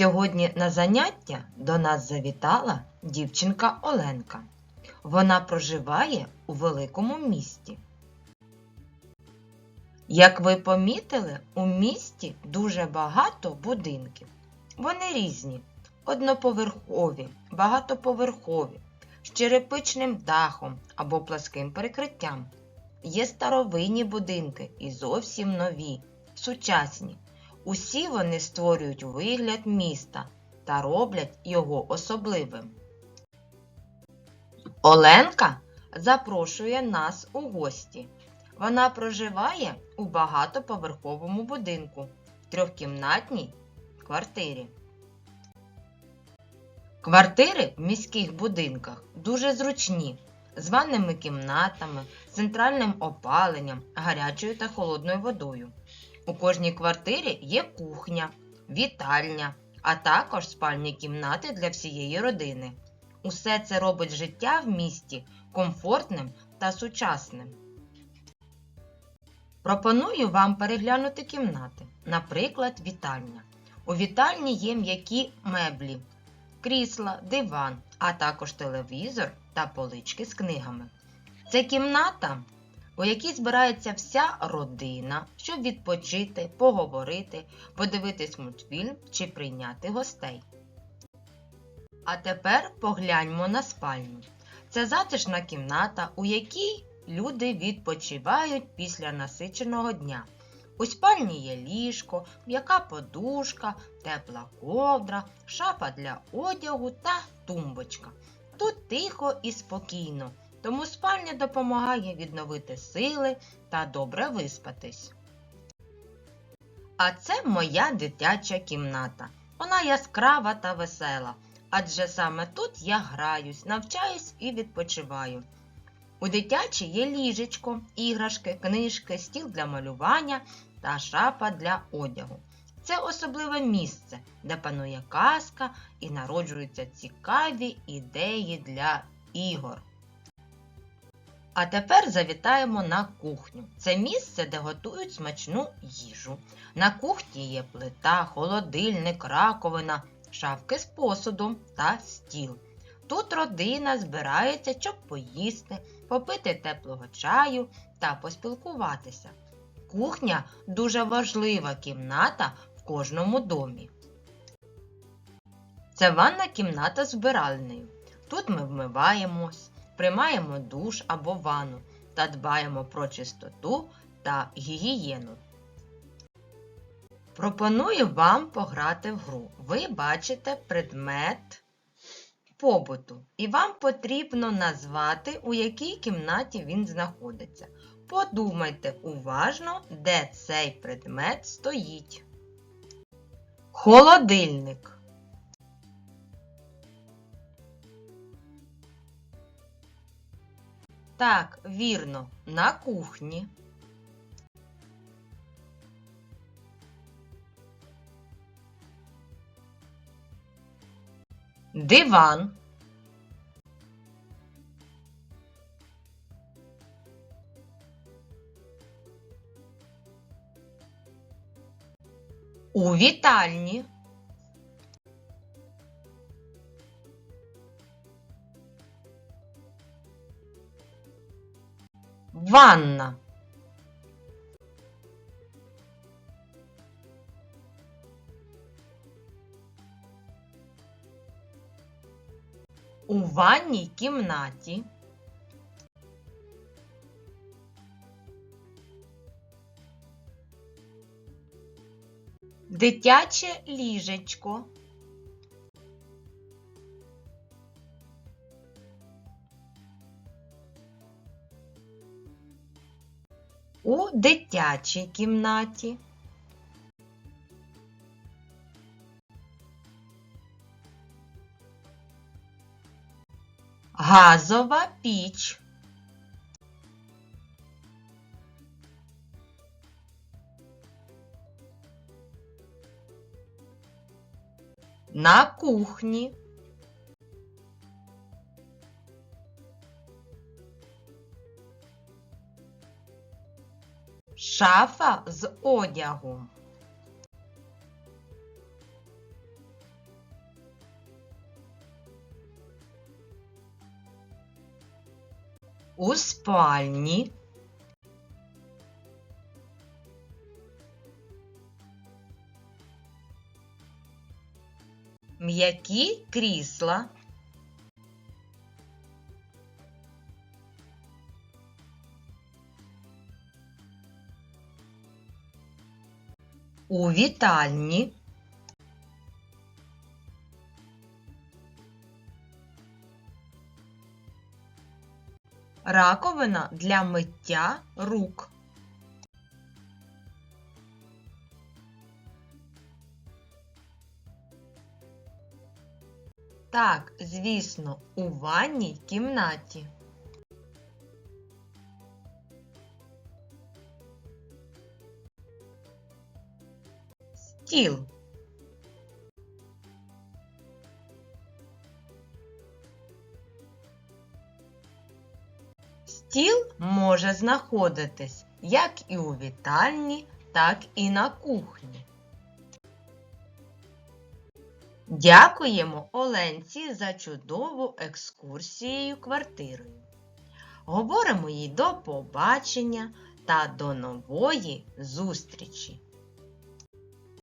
Сьогодні на заняття до нас завітала дівчинка Оленка. Вона проживає у великому місті. Як ви помітили, у місті дуже багато будинків. Вони різні, одноповерхові, багатоповерхові, з черепичним дахом або пласким перекриттям. Є старовинні будинки і зовсім нові, сучасні. Усі вони створюють вигляд міста та роблять його особливим. Оленка запрошує нас у гості. Вона проживає у багатоповерховому будинку в трьохкімнатній квартирі. Квартири в міських будинках дуже зручні, з ванними кімнатами, центральним опаленням, гарячою та холодною водою. У кожній квартирі є кухня, вітальня, а також спальні кімнати для всієї родини. Усе це робить життя в місті комфортним та сучасним. Пропоную вам переглянути кімнати, наприклад, вітальня. У вітальні є м'які меблі, крісла, диван, а також телевізор та полички з книгами. Це кімната, у якій збирається вся родина, щоб відпочити, поговорити, подивитись мультфільм чи прийняти гостей. А тепер погляньмо на спальню. Це затишна кімната, у якій люди відпочивають після насиченого дня. У спальні є ліжко, м'яка подушка, тепла ковдра, шафа для одягу та тумбочка. Тут тихо і спокійно, тому спальня допомагає відновити сили та добре виспатись. А це моя дитяча кімната. Вона яскрава та весела, адже саме тут я граюсь, навчаюсь і відпочиваю. У дитячій є ліжечко, іграшки, книжки, стіл для малювання та шафа для одягу. Це особливе місце, де панує казка і народжуються цікаві ідеї для ігор. А тепер завітаємо на кухню. Це місце, де готують смачну їжу. На кухні є плита, холодильник, раковина, шафки з посудом та стіл. Тут родина збирається, щоб поїсти, попити теплого чаю та поспілкуватися. Кухня дуже важлива кімната в кожному домі. Це ванна кімната з вбиральнею. Тут ми вмиваємось, приймаємо душ або ванну та дбаємо про чистоту та гігієну. Пропоную вам пограти в гру. Ви бачите предмет побуту, і вам потрібно назвати, у якій кімнаті він знаходиться. Подумайте уважно, де цей предмет стоїть. Холодильник. Так, вірно, на кухні. Диван. У вітальні. Ванна. У ванній кімнаті. Дитяче ліжечко. У дитячій кімнаті. Газова піч. На кухні. Шафа з одягу. У спальні. М'які крісла. У вітальні. Раковина для миття рук. Так, звісно, у ванній кімнаті. Стіл. Стіл може знаходитись як і у вітальні, так і на кухні. Дякуємо Оленці за чудову екскурсію квартирою. Говоримо їй до побачення та до нової зустрічі!